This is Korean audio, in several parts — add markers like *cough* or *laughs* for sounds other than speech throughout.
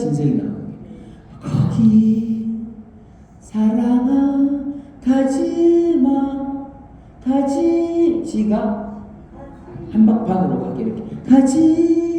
진성이 나 거기 사랑아 가지마 가지 지가. 한박판으로 갈게 이렇게. 가지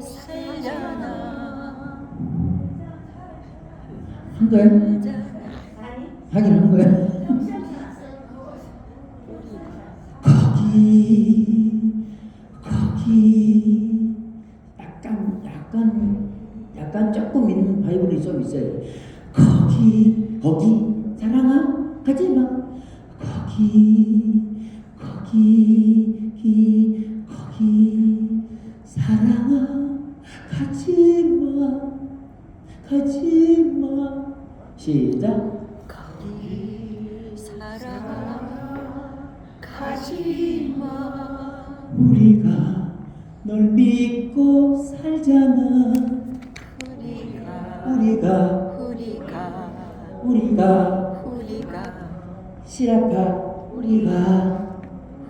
살잖아 한 거야? 하긴 한 거야? 거기 거기 약간 약간 약간 조금 있는 바이블이 좀 있어요. 거기 거기 사랑아 가지마 거기 거기 기, 거기 사랑아 가지마 가지마. 시작. 거기 사랑아 가지마 우리가 널 믿고 살잖아. 우리가 우리가 우리가 우리가 우리가 시라파 우리가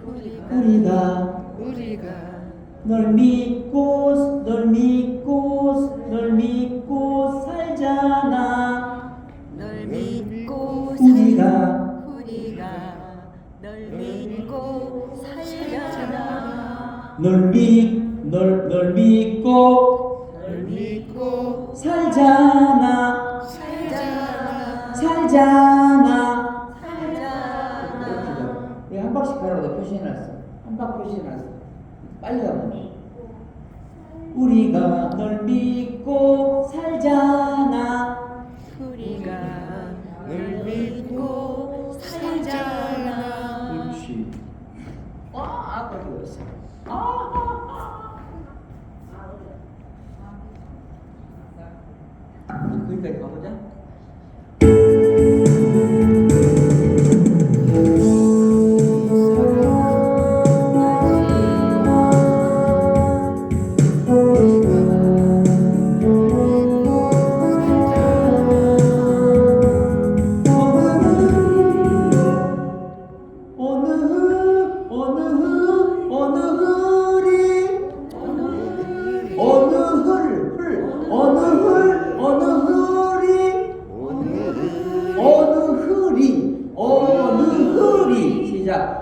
우리가 우리가 우리가 널 믿고 널 믿고 널 믿고 살잖아. 널 믿고 우리가 우리가 널 믿고 살잖아. 널믿널널 믿고 널 믿고 살잖아. 살잖아. 살잖아. 살잖아. 한 박씩 가라고 표시해놨어. 한 박 표시해놨어. 빨리 가면. 우리가 널 믿고 살잖아. 우리가 널 믿고 살잖아 그렇지. 와, 아까 그거였어. 아, 아, 아. 거기까지 가보자.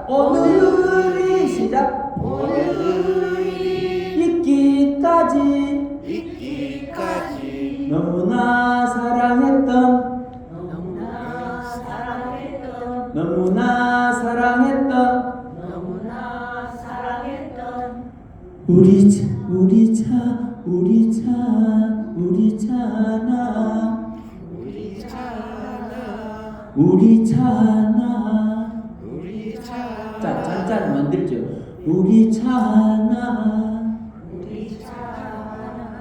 흐리 시작. 있기까지. 있기까지. 너무나 사랑했던. 너무나 사랑했던. 너무나 사랑했던. 너무나 사랑했던. 우리 차 우리 차 우리 차 우리 차나. 우리 차나. 우리 차나 차자 잔잔 만들죠. 우리 차나. 우리 차나.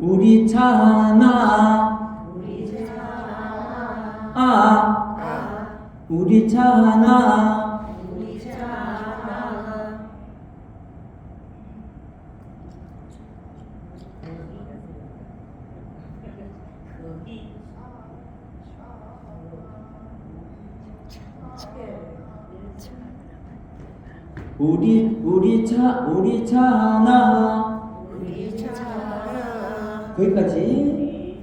우리 차나. 우리 차나. 아. 아 우리 차나. 우리 차나 우리 우리 차 우리 차나. 우리 차나. 거기까지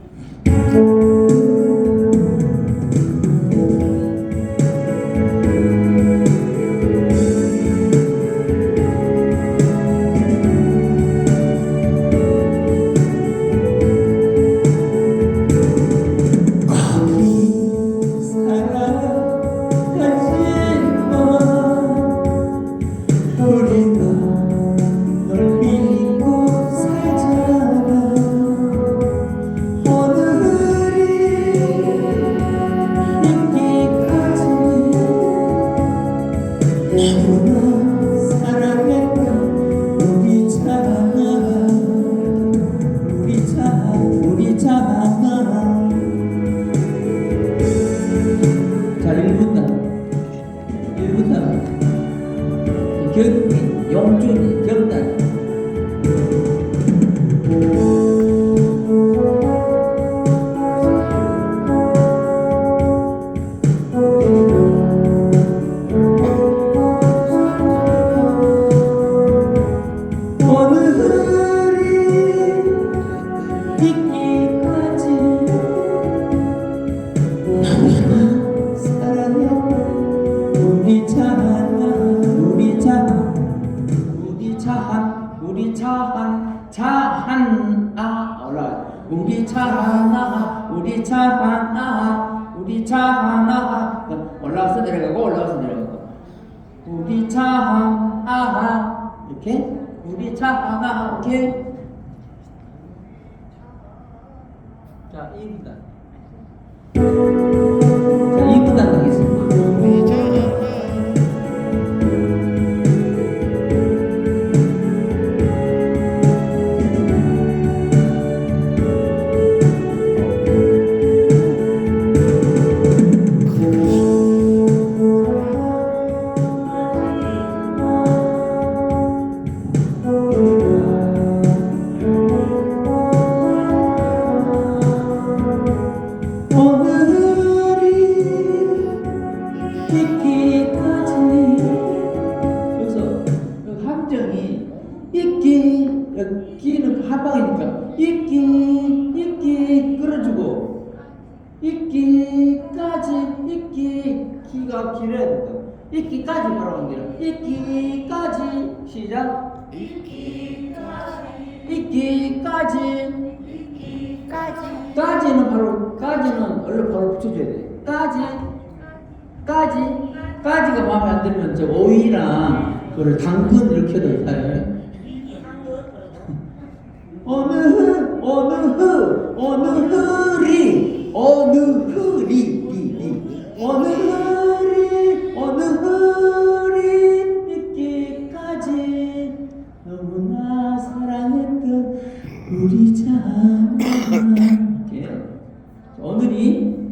우 이렇게 우리 차 하나 이렇게 있기까지. 까지. 까지는 바로 까지는 얼른 바로 붙여줘야 돼. 까지. 까지. 까지가 마음에 안 들면 저 오이랑 그걸 당근 이렇게 해도 흐 어느 이렇게 오늘이 오늘이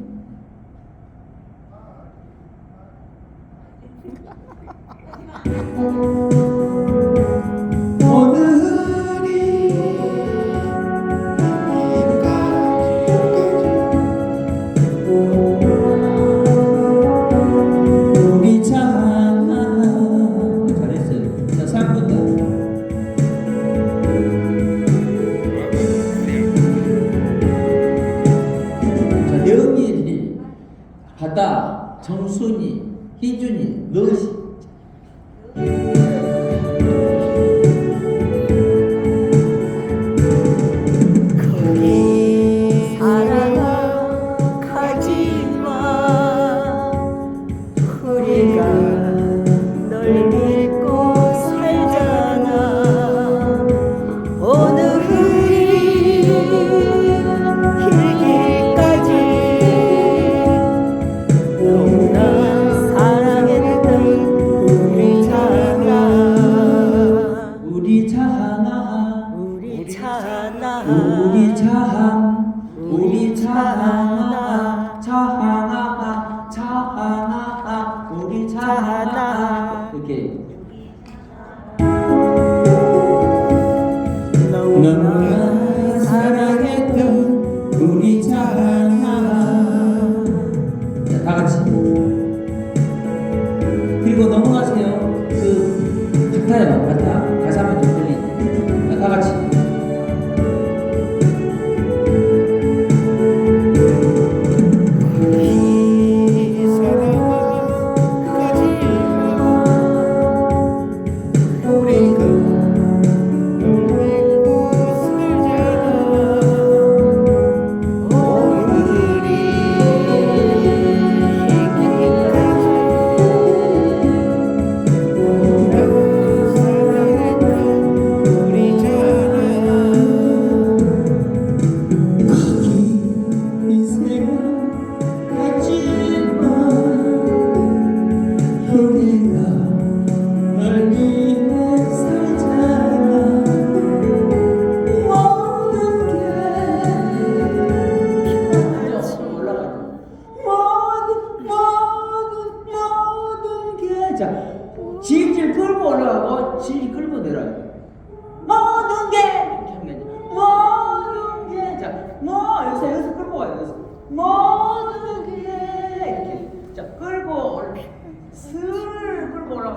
정순이 희준이 너시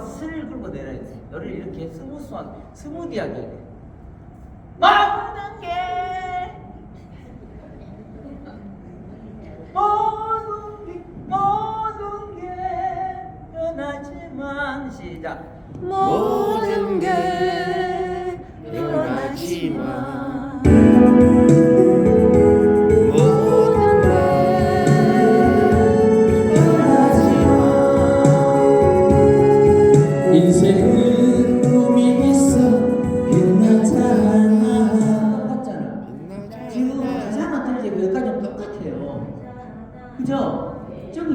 슬 긁고 내려야 돼. 너를 이렇게 스무스한, 스무디하게. 모든 게 모든 게 모든 게 변하지만 시작. 모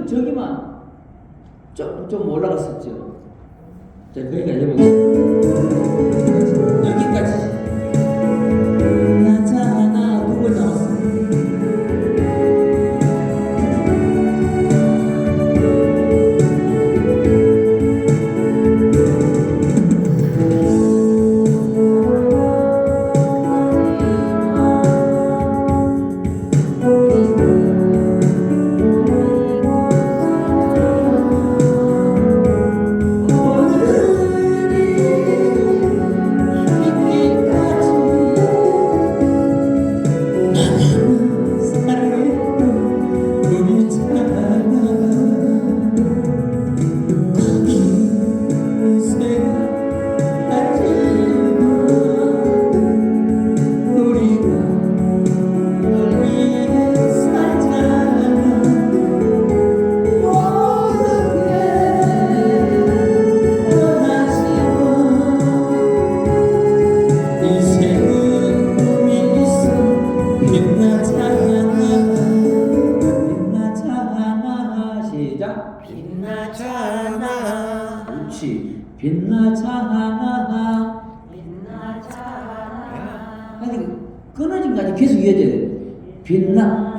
저기만 좀, 좀 올라갔었죠. 자, 그러니까 여기까지. 여기까지. 나자 하나 두개 남았어.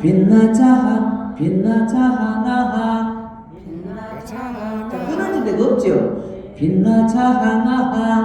빛나자 하 빛나자 하나하. 빛나자 하나하. 흔한 그 데가 없죠? 빛나자 하나하.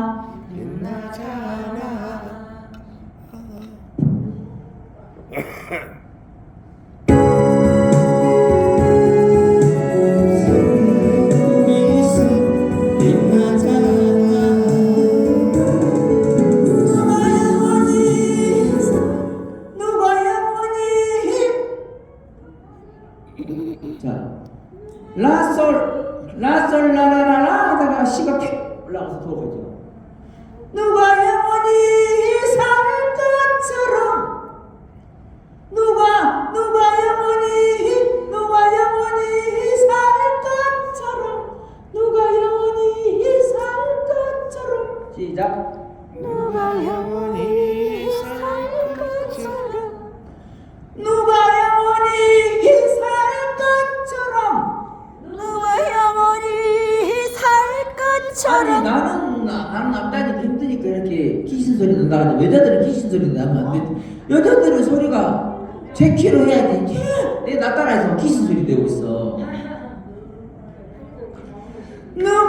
제 키로 해야 돼. 예! 내나 따라해서 키스 소리 내고 있어. *laughs* 너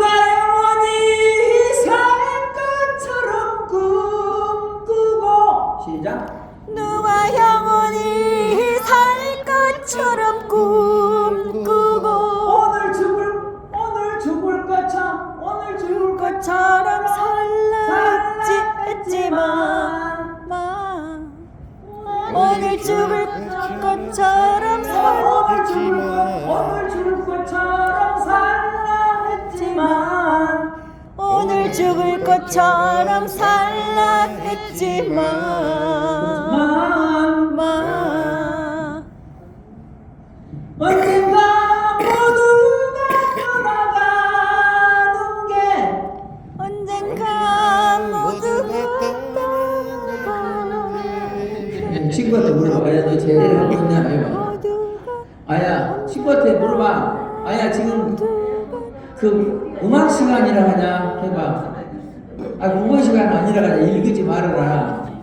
오늘 죽을 것처럼 살라 했지만 마 언젠가 모두가 떠나가는 게 언젠가 모두가 떠나가는 게 친구한테 물어봐. 아야 너 제대로 하고 해봐. 아야 친구한테 물어봐. 아야 지금 그 음악 시간이라고 मर रहा